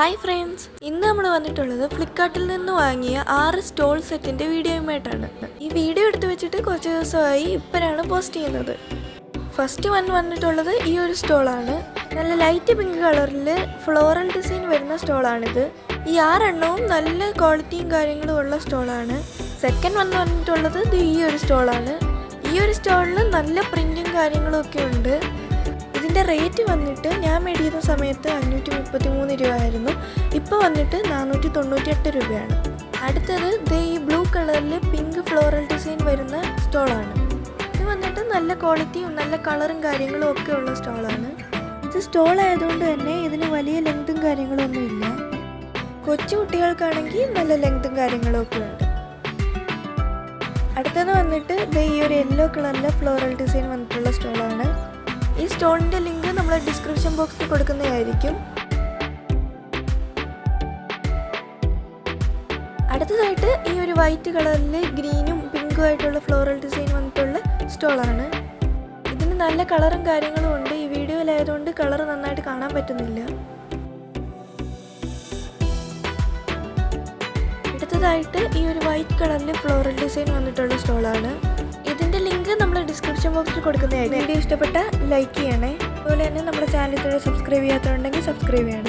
Hi friends ഇന്ന് നമ്മൾ വന്നിട്ടുള്ളത് ഫ്ലിപ്കാർട്ടിൽ നിന്ന് വാങ്ങിയ ആറ് സ്റ്റോൾ സെറ്റിന്റെ വീഡിയോയുമായിട്ടാണ്. ഈ വീഡിയോ എടുത്തു വെച്ചിട്ട് കുറച്ച് ദിവസമായി ഇപ്പോഴാണ് പോസ്റ്റ് ചെയ്യുന്നത്. ഫസ്റ്റ് വൺ വന്നിട്ടുള്ളത് ഈ ഒരു സ്റ്റോളാണ്. നല്ല ലൈറ്റ് പിങ്ക് കളറിൽ ഫ്ലോറൽ ഡിസൈൻ വരുന്ന സ്റ്റോളാണിത്. ഈ ആറെണ്ണവും നല്ല ക്വാളിറ്റിയും കാര്യങ്ങളും ഉള്ള സ്റ്റോളാണ്. സെക്കൻഡ് വൺ വന്നിട്ടുള്ളത് ഈ ഒരു സ്റ്റോളാണ്. ഈ ഒരു സ്റ്റോളിൽ നല്ല പ്രിന്റും കാര്യങ്ങളും ഒക്കെ ഉണ്ട്. റേറ്റ് വന്നിട്ട് ഞാൻ മേടിക്കുന്ന സമയത്ത് അഞ്ഞൂറ്റി മുപ്പത്തി മൂന്ന് രൂപ ആയിരുന്നു ഇപ്പോൾ വന്നിട്ട് നാനൂറ്റി തൊണ്ണൂറ്റിയെട്ട് രൂപയാണ്. അടുത്തത് ദേ ഈ ബ്ലൂ കളറിൽ പിങ്ക് ഫ്ലോറൽ ഡിസൈൻ വരുന്ന സ്റ്റോളാണ്. ഇത് വന്നിട്ട് നല്ല ക്വാളിറ്റിയും നല്ല കളറും കാര്യങ്ങളും ഒക്കെ ഉള്ള സ്റ്റോളാണ്. ഇത് സ്റ്റോൾ ആയതുകൊണ്ട് തന്നെ ഇതിന് വലിയ ലെങ്തും കാര്യങ്ങളും ഒന്നുമില്ല കൊച്ചു കുട്ടികൾക്കാണെങ്കിൽ നല്ല ലെങ്തും കാര്യങ്ങളും ഒക്കെ ഉണ്ട്. അടുത്തത് വന്നിട്ട് ദേ ഈ ഒരു യെല്ലോ കളറിലെ ഫ്ലോറൽ ഡിസൈൻ വന്നിട്ടുള്ള സ്റ്റോളാണ്. ഈ സ്റ്റോണിന്റെ ലിങ്ക് നമ്മൾ ഡിസ്ക്രിപ്ഷൻ ബോക്സിൽ കൊടുക്കുന്നതായിരിക്കും. അടുത്തതായിട്ട് ഈ ഒരു വൈറ്റ് കളറിൽ ഗ്രീനും പിങ്കും ആയിട്ടുള്ള ഫ്ലോറൽ ഡിസൈൻ വന്നിട്ടുള്ള സ്റ്റോളാണ്. ഇതിന് നല്ല കളറും കാര്യങ്ങളും ഉണ്ട്. ഈ വീഡിയോയിലായതുകൊണ്ട് കളർ നന്നായിട്ട് കാണാൻ പറ്റുന്നില്ല. അടുത്തതായിട്ട് ഈ ഒരു വൈറ്റ് കളറിൽ ഫ്ലോറൽ ഡിസൈൻ വന്നിട്ടുള്ള സ്റ്റോളാണ്. ഡിസ്ക്രിപ്ഷൻ ബോക്സിൽ കൊടുക്കുന്നതായിരിക്കും. വീഡിയോ ഇഷ്ടപ്പെട്ട ലൈക്ക് ചെയ്യണേ. അതുപോലെ തന്നെ നമ്മുടെ ചാനൽ ഇതുവരെ സബ്സ്ക്രൈബ് ചെയ്യാത്തതുണ്ടെങ്കിൽ സബ്സ്ക്രൈബ് ചെയ്യണേ.